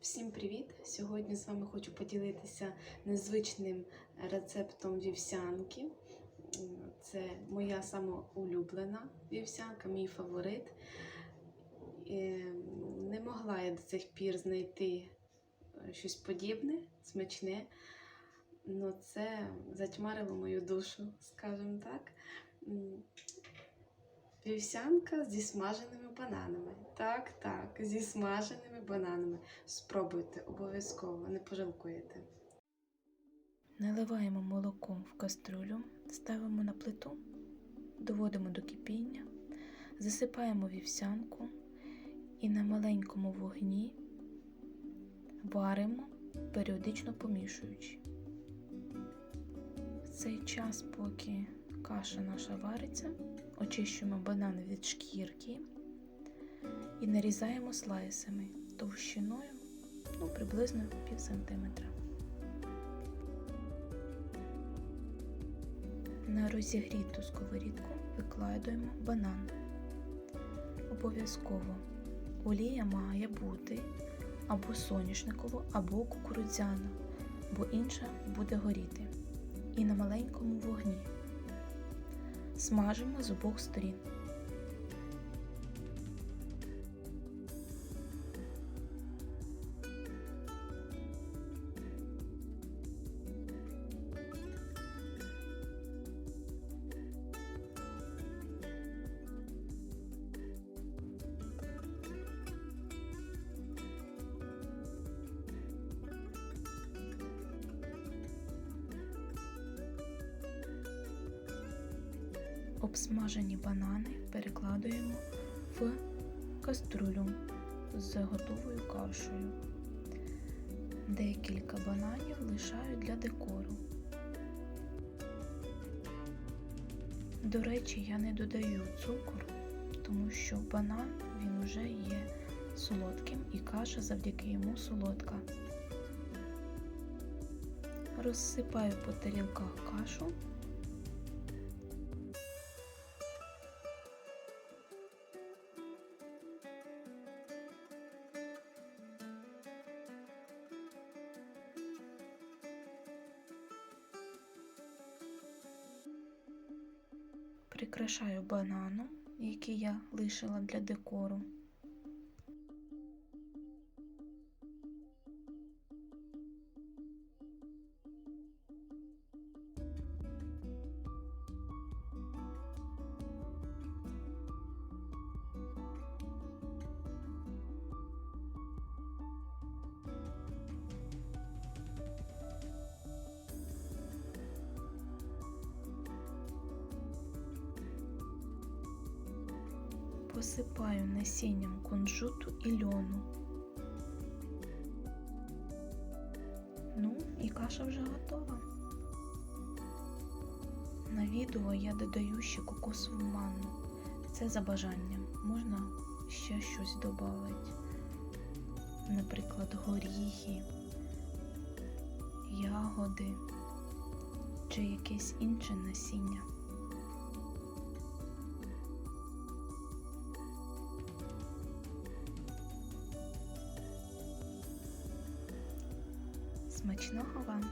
Всім привіт! Сьогодні з вами хочу поділитися незвичним рецептом вівсянки. Це моя самоулюблена вівсянка, мій фаворит. Е, Не могла я до цих пір знайти е, щось подібне, смачне. Ну, це затьмарило мою душу, скажімо так. Вівсянка зі смаженими бананами. Так, так, зі смаженими бананами. Спробуйте обов'язково, не пожалкуєте. Наливаємо молоко в каструлю, ставимо на плиту, доводимо до кипіння, засипаємо вівсянку і на маленькому вогні варимо, періодично помішуючи. В цей час, поки каша наша вариться, очищуємо банани від шкірки і нарізаємо слайсами товщиною ну, приблизно пів сантиметра. На розігріту сковорідку викладаємо банан. Обов'язково олія має бути або соняшникова, або кукурудзяна, бо інша буде горіти. І на маленькому вогні. Смажимо з обох сторін. Обсмажені банани перекладуємо в каструлю з готовою кашею. Декілька бананів лишаю для декору. До речі, я не додаю цукор, тому що банан він уже є солодким і каша завдяки йому солодка. Розсипаю по тарілках кашу. Прикрашаю бананом, який я лишила для декору. Посипаю насінням кунжуту і льону. Ну, і каша вже готова. На відео я додаю ще кокосову манну. Це за бажанням. Можна ще щось додати. Наприклад, горіхи, ягоди чи якесь інше насіння. Смачного вам!